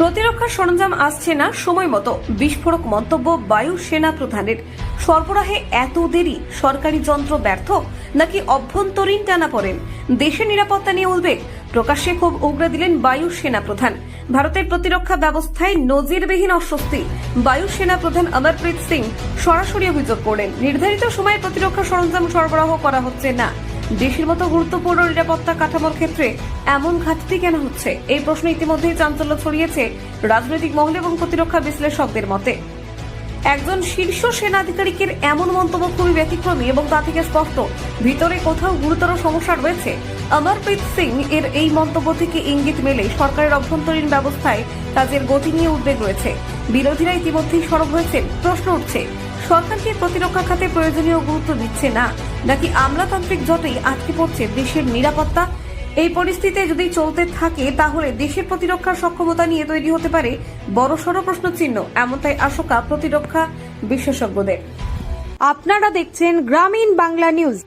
প্রতিরক্ষা সরঞ্জাম আসছে না সময় মতো। বিস্ফোরক মন্তব্য বায়ু সেনা প্রধানের। সরবরাহে এত দেরি, সরকারি যন্ত্র ব্যর্থ নাকি অভ্যন্তরীণ টানা পড়েন? দেশের নিরাপত্তা নিয়ে উদ্বেগ, প্রকাশ্যে খুব উগড়ে দিলেন বায়ু সেনা প্রধান। ভারতের প্রতিরক্ষা ব্যবস্থায় নজিরবিহীন অস্বস্তি। বায়ু সেনা প্রধান অমরপ্রীত সিং সরাসরি অভিযোগ করলেন, নির্ধারিত সময়ে প্রতিরক্ষা সরঞ্জাম সরবরাহ করা হচ্ছে না। দেশের মতো গুরুত্বপূর্ণ নিরাপত্তা কাঠামোর ক্ষেত্রে এমন ঘাটতি কেন হচ্ছে? এই প্রশ্ন ইতিমধ্যেই চাঞ্চল্য ছড়িয়েছে রাজনৈতিক মহল এবং প্রতিরক্ষা বিশ্লেষকদের মতে। একজন শীর্ষ সেনাধিকারিকের এমন মন্তব্য খুবই ব্যতিক্রমী এবং তা থেকে স্পষ্ট। ভিতরে কোথাও গুরুতর সমস্যা রয়েছে? অমরপ্রীত সিং এর এই মন্তব্য থেকে ইঙ্গিত মেলে সরকারের অভ্যন্তরীণ ব্যবস্থায় কাজের গতি নিয়ে উদ্বেগ রয়েছে। বিরোধীরা ইতিমধ্যেই সরব হয়েছেন। প্রশ্ন উঠছে সরকার কি প্রতিরক্ষা খাতে প্রয়োজনীয় গুরুত্ব দিচ্ছে না। নাকি আমলাতান্ত্রিক জটেই আটকে পড়ছে দেশের নিরাপত্তা? এই পরিস্থিতি যদি চলতে থাকে, তাহলে দেশের প্রতিরক্ষার সক্ষমতা নিয়ে তৈরি হতে পারে বড়সড় প্রশ্ন চিহ্ন এমনটাই আশঙ্কা প্রতিরক্ষা বিশেষজ্ঞদের। আপনারা দেখছেন গ্রামীণ বাংলা নিউজ।